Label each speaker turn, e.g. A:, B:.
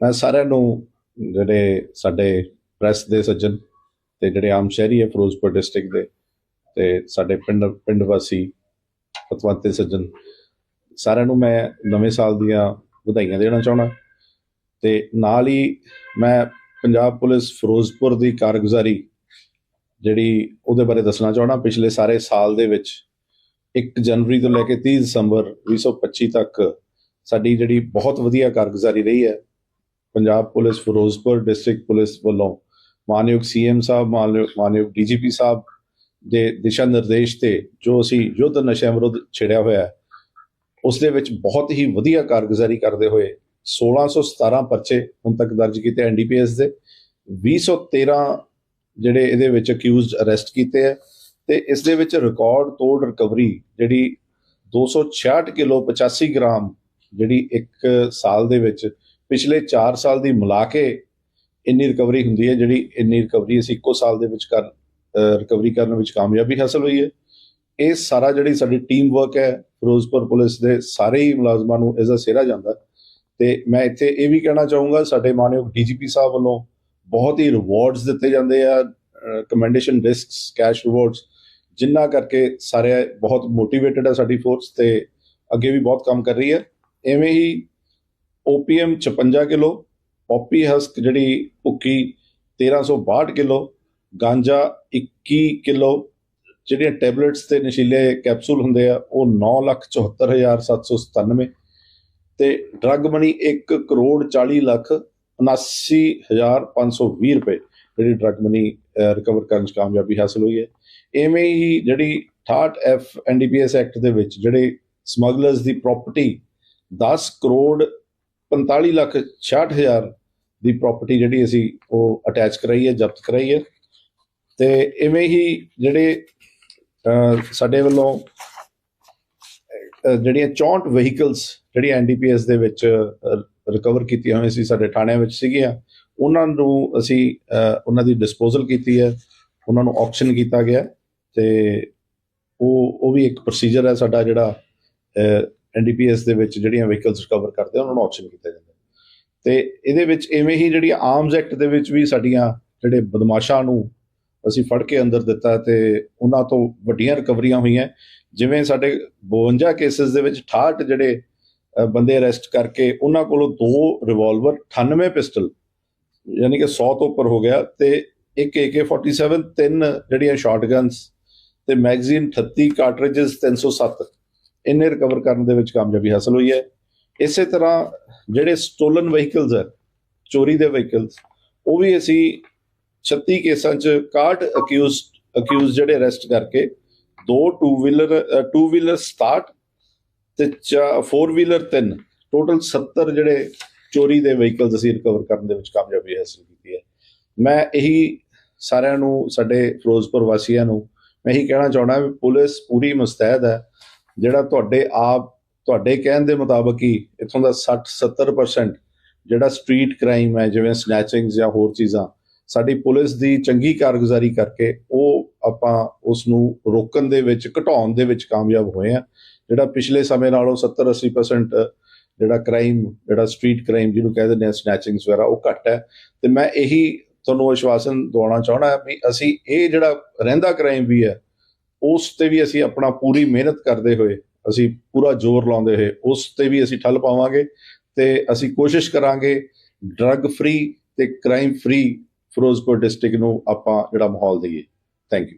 A: ਮੈਂ ਸਾਰਿਆਂ ਨੂੰ ਜਿਹੜੇ ਸਾਡੇ ਪ੍ਰੈਸ ਦੇ ਸੱਜਣ ਤੇ ਜਿਹੜੇ ਆਮ ਸ਼ਹਿਰੀ ਹੈ ਫਿਰੋਜ਼ਪੁਰ ਡਿਸਟ੍ਰਿਕਟ ਦੇ ਤੇ ਸਾਡੇ ਪਿੰਡ ਪਿੰਡ ਵਾਸੀ ਪਤਵੰਤੇ ਸੱਜਣ, ਸਾਰਿਆਂ ਨੂੰ ਮੈਂ ਨਵੇਂ ਸਾਲ ਦੀਆਂ ਵਧਾਈਆਂ ਦੇਣਾ ਚਾਹਣਾ ਤੇ ਨਾਲ ਹੀ ਮੈਂ ਪੰਜਾਬ ਪੁਲਿਸ ਫਿਰੋਜ਼ਪੁਰ ਦੀ ਕਾਰਗੁਜ਼ਾਰੀ ਜਿਹੜੀ ਉਹਦੇ ਬਾਰੇ ਦੱਸਣਾ ਚਾਹਣਾ ਪਿਛਲੇ ਸਾਰੇ ਸਾਲ ਦੇ ਵਿੱਚ 1 ਜਨਵਰੀ ਤੋਂ ਲੈ ਕੇ 30 ਦਸੰਬਰ 2025 ਤੱਕ ਸਾਡੀ ਜਿਹੜੀ ਬਹੁਤ ਵਧੀਆ ਕਾਰਗੁਜ਼ਾਰੀ ਰਹੀ ਹੈ। Punjab police, Ferozepur district police ਵੱਲੋਂ ਮਾਨਯੋਗ ਸੀਐਮ ਸਾਹਿਬ, ਮਾਨਯੋਗ ਮਾਨਯੋਗ ਡੀਜੀਪੀ ਸਾਹਿਬ ਦੇ ਦਿਸ਼ਾ ਨਿਰਦੇਸ਼ ਤੇ ਜੋ ਅਸੀਂ ਯੁੱਧ ਨਸ਼ਿਆਂ ਵਿਰੁੱਧ ਛਿੜਿਆ ਹੋਇਆ ਹੈ, ਉਸ ਦੇ ਵਿੱਚ ਬਹੁਤ ਹੀ ਵਧੀਆ ਕਾਰਗੁਜ਼ਾਰੀ ਕਰਦੇ ਹੋਏ 1617 ਪਰਚੇ ਹੁਣ ਤੱਕ ਦਰਜ ਕੀਤੇ ਐਨਡੀਪੀਐਸ ਦੇ 213 ਜਿਹੜੇ ਇਹਦੇ ਵਿੱਚ ਅਕਿਊਜ਼ਡ ਅਰੈਸਟ ਕੀਤੇ ਹੈ ਤੇ ਇਸ ਦੇ ਵਿੱਚ ਰਿਕਾਰਡ ਤੋੜ ਰਿਕਵਰੀ ਜਿਹੜੀ 266 ਕਿਲੋ 85 ਗ੍ਰਾਮ ਜਿਹੜੀ ਇੱਕ ਸਾਲ ਦੇ ਵਿੱਚ ਪਿਛਲੇ 4 ਸਾਲ ਦੀ ਮਿਲਾ ਕੇ ਇੰਨੀ ਰਿਕਵਰੀ ਹੁੰਦੀ ਹੈ, ਜਿਹੜੀ ਇੰਨੀ ਰਿਕਵਰੀ ਅਸੀਂ ਇੱਕੋ ਸਾਲ ਦੇ ਵਿੱਚ ਕਰ ਰਿਕਵਰੀ ਕਰਨ ਵਿੱਚ ਕਾਮਯਾਬੀ ਹਾਸਲ ਹੋਈ ਹੈ। ਇਹ ਸਾਰਾ ਜਿਹੜੀ ਸਾਡੀ ਟੀਮ ਵਰਕ ਹੈ, ਫਿਰੋਜ਼ਪੁਰ ਪੁਲਿਸ ਦੇ ਸਾਰੇ ਹੀ ਮੁਲਾਜ਼ਮਾਂ ਨੂੰ ਇਸ ਦਾ ਸਿਹਰਾ ਜਾਂਦਾ ਤੇ ਮੈਂ ਇੱਥੇ ਇਹ ਵੀ ਕਹਿਣਾ ਚਾਹੂੰਗਾ, ਸਾਡੇ ਮਾਨਯੋਗ ਡੀਜੀਪੀ ਸਾਹਿਬ ਵੱਲੋਂ ਬਹੁਤ ਹੀ ਰਿਵਾਰਡਸ ਦਿੱਤੇ ਜਾਂਦੇ ਆ ਕਮੈਂਡੇਸ਼ਨ ਡਿਸਕਸ ਕੈਸ਼ ਰਿਵਾਰਡਸ ਜਿੰਨਾ ਕਰਕੇ ਸਾਰੇ ਬਹੁਤ ਮੋਟੀਵੇਟਡ ਆ ਸਾਡੀ ਫੋਰਸ ਤੇ ਅੱਗੇ ਵੀ ਬਹੁਤ ਕੰਮ ਕਰ ਰਹੀ ਹੈ। ਐਵੇਂ ਹੀ ਓਪੀਐਮ 56 ਕਿਲੋ, ਪੌਪੀ ਹਸਕ ਜਿਹੜੀ ਭੁੱਕੀ 1362 ਕਿਲੋ, ਗਾਂਜਾ 21 ਕਿਲੋ, ਜਿਹੜੀਆਂ ਟੈਬਲੇਟਸ ਤੇ ਨਸ਼ੀਲੇ ਕੈਪਸੂਲ ਹੁੰਦੇ ਆ, ਉਹ 974797 ਤੇ ਡਰੱਗ ਮਨੀ 1 ਕਰੋੜ 40 ਲੱਖ 79520 ਰੁਪਏ ਜਿਹੜੀ ਡਰੱਗ ਮਨੀ ਰਿਕਵਰ ਕਰਨ ਚ ਕਾਮਯਾਬੀ ਹਾਸਲ ਹੋਈ ਹੈ। ਐਵੇਂ ਹੀ ਜਿਹੜੀ 68 ਐਫ ਐਨਡੀਪੀਐਸ ਐਕਟ ਦੇ ਵਿੱਚ ਜਿਹੜੇ ਸਮਗਲਰਸ ਦੀ ਪ੍ਰਾਪਰਟੀ 10 ਕਰੋੜ 45 ਲੱਖ 66 ਹਜ਼ਾਰ ਦੀ ਪ੍ਰਾਪਰਟੀ ਜਿਹੜੀ ਅਸੀਂ ਉਹ ਅਟੈਚ ਕਰਾਈ ਹੈ, ਜ਼ਬਤ ਕਰਾਈ ਹੈ। ਤੇ ਇਵੇਂ ਹੀ ਜਿਹੜੇ ਸਾਡੇ ਵੱਲੋਂ ਜਿਹੜੀਆਂ 64 ਵਹੀਕਲਸ ਜਿਹੜੀਆਂ ਐਨਡੀਪੀਐਸ ਦੇ ਵਿੱਚ ਰਿਕਵਰ ਕੀਤੀਆਂ ਹੋਈਆਂ ਸੀ, ਸਾਡੇ ਥਾਣਿਆਂ ਵਿੱਚ ਸੀਗੀਆਂ, ਉਹਨਾਂ ਨੂੰ ਅਸੀਂ ਉਹਨਾਂ ਦੀ ਡਿਸਪੋਜ਼ਲ ਕੀਤੀ ਹੈ, ਉਹਨਾਂ ਨੂੰ ਆਕਸ਼ਨ ਕੀਤਾ ਗਿਆ ਤੇ ਉਹ ਉਹ ਵੀ ਇੱਕ ਪ੍ਰੋਸੀਜਰ ਹੈ ਸਾਡਾ ਜਿਹੜਾ ਐਨਡੀਪੀਐਸ ਦੇ ਵਿੱਚ ਜਿਹੜੀਆਂ ਵਹੀਕਲਸ ਰਿਕਵਰ ਕਰਦੇ ਉਹਨਾਂ ਨੂੰ ਆਕਸ਼ਨ ਕੀਤਾ ਜਾਂਦਾ ਤੇ ਇਹਦੇ ਵਿੱਚ ਐਵੇਂ ਹੀ ਜਿਹੜੀ ਆਰਮਸ ਐਕਟ ਦੇ ਵਿੱਚ ਵੀ ਸਾਡੀਆਂ ਜਿਹੜੇ ਬਦਮਾਸ਼ਾਂ ਨੂੰ ਅਸੀਂ ਫੜ ਕੇ ਅੰਦਰ ਦਿੱਤਾ ਤੇ ਉਹਨਾਂ ਤੋਂ ਵੱਡੀਆਂ ਰਿਕਵਰੀਆਂ ਹੋਈਆਂ। ਜਿਵੇਂ ਸਾਡੇ 52 ਕੇਸਸ ਦੇ ਵਿੱਚ 68 ਜਿਹੜੇ ਬੰਦੇ ਅਰੈਸਟ ਕਰਕੇ ਉਹਨਾਂ ਕੋਲੋਂ ਦੋ ਰਿਵਾਲਵਰ 98 ਪਿਸਟਲ ਯਾਨੀ ਕਿ 100 ਤੋਂ ਉੱਪਰ ਹੋ ਗਿਆ ਤੇ ਇੱਕ AK47 ਤਿੰਨ ਜਿਹੜੀਆਂ ਸ਼ਾਟਗਨਸ ਤੇ ਮੈਗਜ਼ੀਨ 38 ਕਾਰਟ੍ਰਿਜਸ 307 ਇਹਨੇ ਰਿਕਵਰ ਕਰਨ ਦੇ ਵਿੱਚ ਕਾਮਯਾਬੀ ਹਾਸਲ ਹੋਈ ਹੈ। ਇਸੇ ਤਰ੍ਹਾਂ ਜਿਹੜੇ ਸਟੋਲਨ ਵਹੀਕਲਸ ਹੈ, ਚੋਰੀ ਦੇ ਵਹੀਕਲਸ ਉਹ ਵੀ ਅਸੀਂ 36 ਕੇਸਾਂ ਚ 61 ਅਕਿਊਜ਼ਡ ਅਕਿਊਜ਼ ਜਿਹੜੇ ਅਰੈਸਟ ਕਰਕੇ ਦੋ ਟੂ ਵੀਲਰ ਟੂ ਵੀਲਰ 67 ਤੇ 4 ਵੀਲਰ 3 ਟੋਟਲ 70 ਜਿਹੜੇ ਚੋਰੀ ਦੇ ਵਹੀਕਲਸ ਅਸੀਂ ਰਿਕਵਰ ਕਰਨ ਦੇ ਵਿੱਚ ਕਾਮਯਾਬੀ ਹਾਸਲ ਕੀਤੀ ਹੈ। ਮੈਂ ਇਹੀ ਸਾਰਿਆਂ ਨੂੰ, ਸਾਡੇ ਫਿਰੋਜ਼ਪੁਰ ਵਾਸੀਆਂ ਨੂੰ ਮੈਂ ਇਹੀ ਕਹਿਣਾ ਚਾਹੁੰਦਾ ਵੀ ਪੁਲਿਸ ਪੂਰੀ ਮੁਸਤੈਦ ਹੈ। ਜਿਹੜਾ ਤੁਹਾਡੇ ਆਪ, ਤੁਹਾਡੇ ਕਹਿਣ ਦੇ ਮੁਤਾਬਕ ਹੀ ਇਥੋਂ ਦਾ 60 70% ਜਿਹੜਾ ਸਟਰੀਟ ਕ੍ਰਾਈਮ ਹੈ, ਜਿਵੇਂ ਸਨੈਚਿੰਗਸ ਜਾਂ ਹੋਰ ਚੀਜ਼ਾਂ, ਸਾਡੀ ਪੁਲਿਸ ਦੀ ਚੰਗੀ ਕਾਰਗੁਜ਼ਾਰੀ ਕਰਕੇ ਉਹ ਆਪਾਂ ਉਸ ਨੂੰ ਰੋਕਣ ਦੇ ਵਿੱਚ, ਘਟਾਉਣ ਦੇ ਵਿੱਚ ਕਾਮਯਾਬ ਹੋਏ ਆ ਜਿਹੜਾ ਪਿਛਲੇ ਸਮੇਂ ਨਾਲੋਂ 70 80% ਜਿਹੜਾ ਕ੍ਰਾਈਮ ਜਿਹੜਾ ਸਟਰੀਟ ਕ੍ਰਾਈਮ ਜਿਹਨੂੰ ਕਹਿੰਦੇ ਨੇ ਸਨੈਚਿੰਗਸ ਵਗੈਰਾ, ਉਹ ਘਟ ਹੈ। ਤੇ ਮੈਂ ਇਹੀ ਤੁਹਾਨੂੰ ਵਿਸ਼ਵਾਸਨ ਦਿਵਾਉਣਾ ਚਾਹਣਾ ਵੀ ਅਸੀਂ ਇਹ ਜਿਹੜਾ ਰਹਿੰਦਾ ਕ੍ਰਾਈਮ ਵੀ ਹੈ ਉਸ ਤੇ ਵੀ ਅਸੀਂ ਆਪਣਾ ਪੂਰੀ ਮਿਹਨਤ ਕਰਦੇ ਹੋਏ, ਅਸੀਂ ਪੂਰਾ ਜ਼ੋਰ ਲਾਉਂਦੇ ਹੋਏ, ਉਸ ਤੇ ਵੀ ਅਸੀਂ ਠੱਲ ਪਾਵਾਂਗੇ ਤੇ ਅਸੀਂ ਕੋਸ਼ਿਸ਼ ਕਰਾਂਗੇ ਡਰੱਗ ਫ੍ਰੀ ਤੇ ਕ੍ਰਾਈਮ ਫ੍ਰੀ ਫਿਰੋਜ਼ਪੁਰ ਡਿਸਟ੍ਰਿਕਟ ਨੂੰ ਆਪਾਂ ਜਿਹੜਾ ਮਾਹੌਲ ਦਈਏ। Thank you